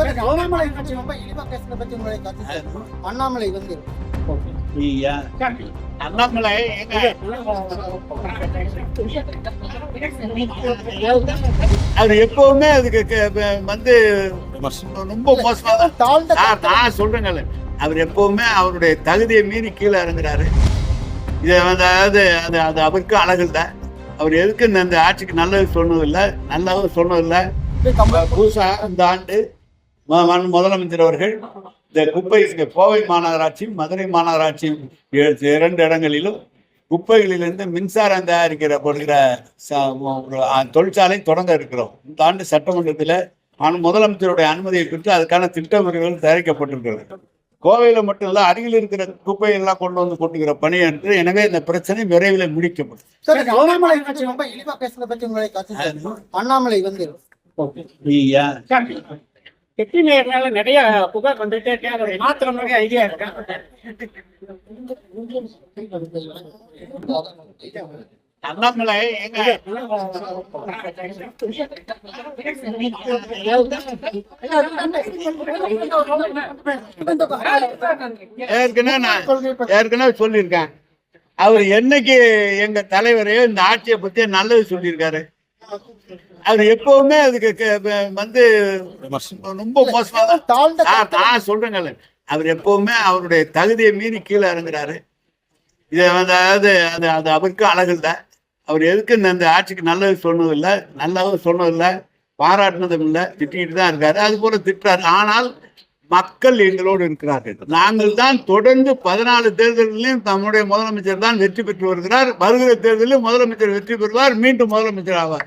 அண்ணாமலை பற்றி ரொம்ப இழிவா பேசுறத பத்தி உங்களுடைய கருத்து அண்ணாமலை வந்து ஐயா, அண்ணாமலை அவர் எப்பவுமே அதுக்கு வந்து ரொம்ப மோசமா தான். தாழ்ந்த நான் சொல்றேங்கல்ல. அவர் எப்பவுமே அவருடைய தகுதியை மீறி கீழே இறங்குறாரு. இதை வந்து அதாவது அது அது அவருக்கு அழகு இல்லை அவர் எதுக்கு இந்த- ஆட்சிக்கு நல்லது சொன்னதில்லை நல்லதும் சொன்னதில்லை. புதுசா இந்த ஆண்டு முதலமைச்சர் அவர்கள் இந்த குப்பை கோவை மாநகராட்சியும் மதுரை மாநகராட்சியும் இரண்டு இடங்களிலும் குப்பைகளிலிருந்து மின்சாரம் தயாரிக்கிற போடுகிற ச- ஒரு அ- தொழிற்சாலை தொடங்க இருக்கிறோம். இந்த ஆண்டு சட்டமன்றத்தில் ஆனால் முதலமைச்சருடைய அனுமதியை பெற்று அதுக்கான திட்டமுறைகள் தயாரிக்கப்பட்டிருக்கிறது. கோவையில் மட்டும் இல்ல அருகில் இருக்கிற குப்பை எல்லாம் கொண்டு வந்து கொட்டுகிற பணி என்று எனவே இந்த பிரச்சனை விரைவில் முடிக்கப்படும். அண்ணாமலை வந்து ஐயா, நேரனால நிறைய புகார் வந்துட்டே இருக்கு. அதை மாத்திர மாதிரி ஐடியா இருக்கேன் அண்ணாமலை எங்க? ஏற்கனவே ஏற்கனவே சொல்லியிருக்கேன். அவர் என்னைக்கு எங்க தலைவரையோ இந்த ஆட்சியை பத்தி நல்லது சொல்லியிருக்காரு. அவர் எப்பவுமே அதுக்கு வந்து ரொம்ப மோசமா தான். தாழ்ந்த நான் சொல்றேங்கல்ல அவர் எப்பவுமே அவருடைய தகுதியை மீறி கீழே இறங்குறாரு. இதை அதாவது அது அது அவருக்கு அழகு இல்லை. அவர் எதுக்கு இந்த- ஆட்சிக்கு நல்லது சொன்னதில்லை நல்லதும் சொன்னதில்லை பாராட்டினதும் இல்லை திட்டிகிட்டு தான் இருக்காரு. அது போல திட்டுறாரு. ஆனால் மக்கள் எங்களோடு இருக்கிறார்கள். நாங்கள் தான் தொடர்ந்து பதினாலு தேர்தலிலும் நம்முடைய முதலமைச்சர் தான் வெற்றி பெற்று வருகிறார். வருகிற தேர்தலில் முதலமைச்சர் வெற்றி பெறுவார். மீண்டும் முதலமைச்சர் ஆவார்.